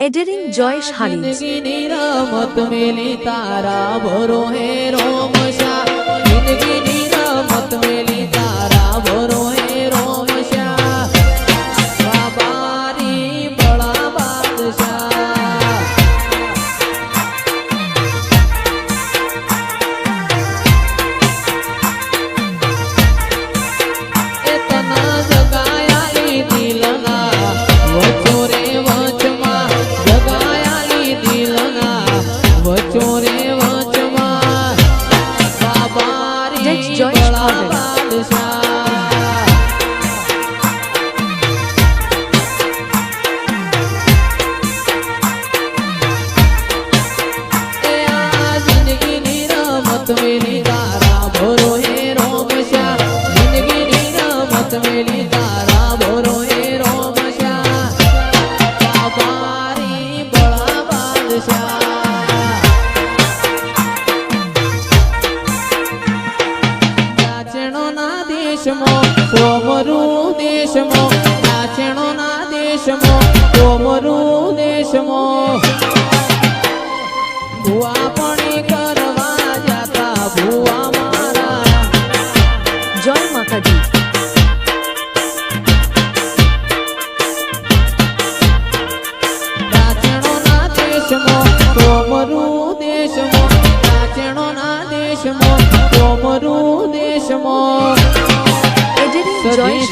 এডেরিং জয়েশ হারিজ তারা દેશમો કોમરું દેશમો નાચણો ના દેશમો કોમરું દેશમો ભુવા પણ કરવા જતા ભુવા મારા જય માતાજી.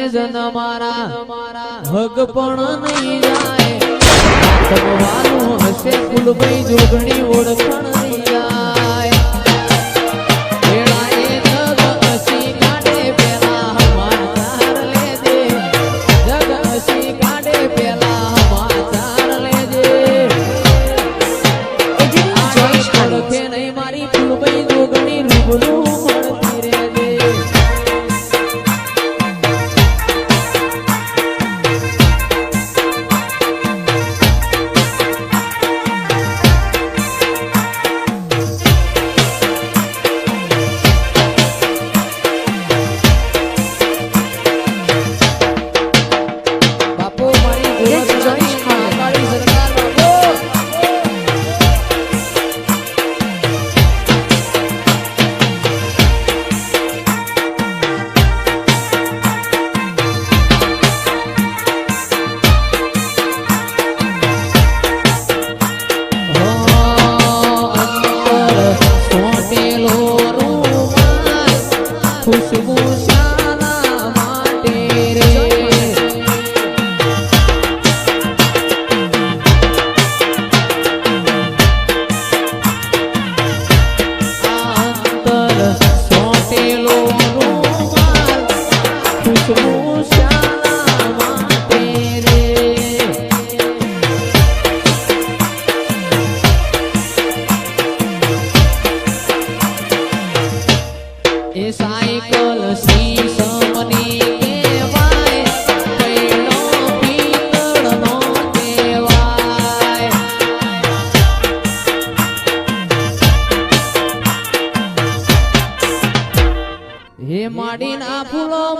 ને જન મારા. હગ પણ નહીં જાય. તમારું હશે ફૂલભાઈ જોગણી ઓળખણ નહીં Then I pull Pulau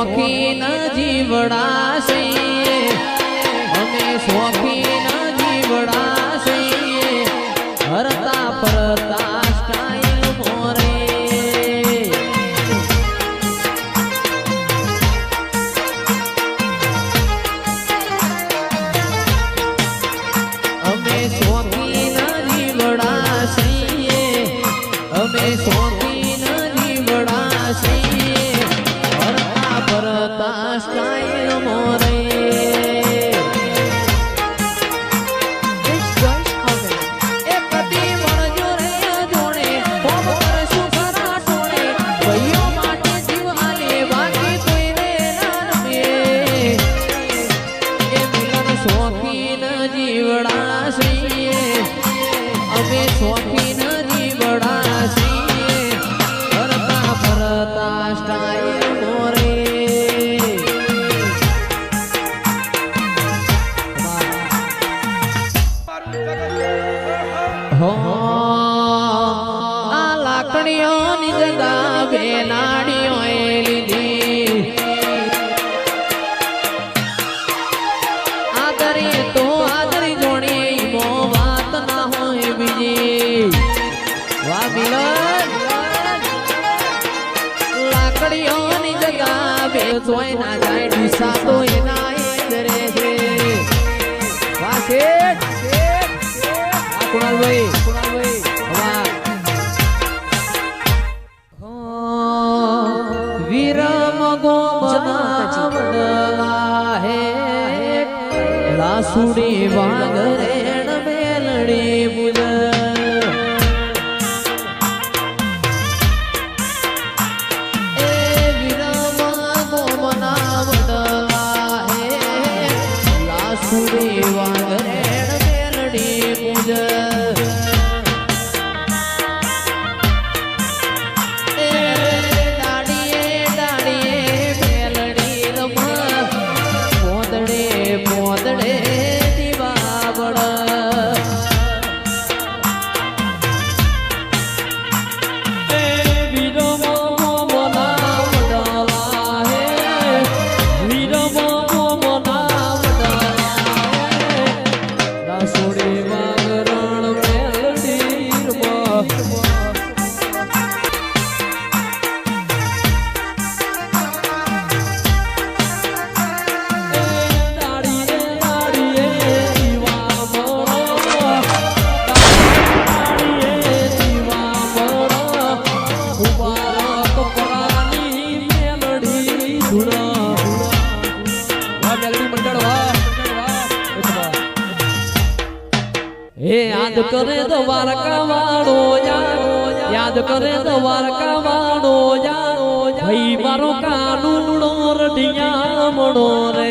શોખીન જીવડાશી આપણીઓ જતા વેલાણીઓ લીધી. આદરી તો આદરી જોણી મો વાત ના હોય બીજી. વા મિલન લાકડીઓ ની બે જોઈ ના જાય ડીસા તો એના કુણાલભાઈ કુણાલભાઈ સુડી વાગરે યાદ કરે તો વારકા વાળો યાદ કરે તો વારકા વાળો ભાઈ મારો કાનૂનો રઢિયા મણો રે.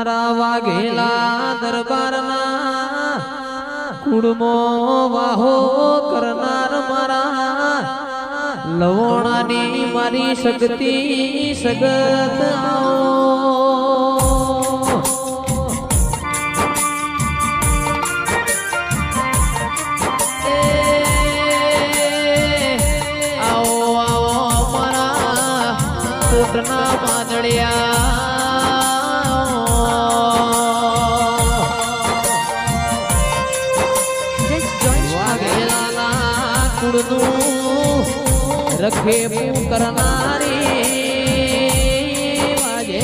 મારા વાઘેલા દરબારના કુડમો વાહો કરનાર મારા લવણાની મારી શક્તિ સગત આવો. ના પાંદડિયા હે પૂ કરનારી વાજે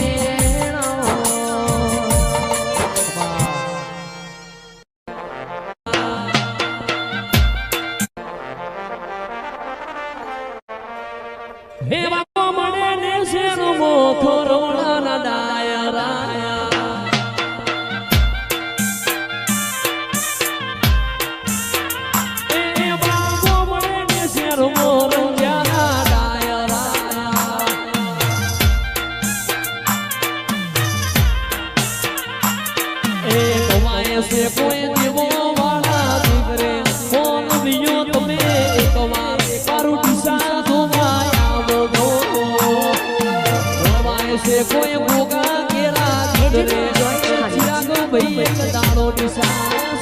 હે pisar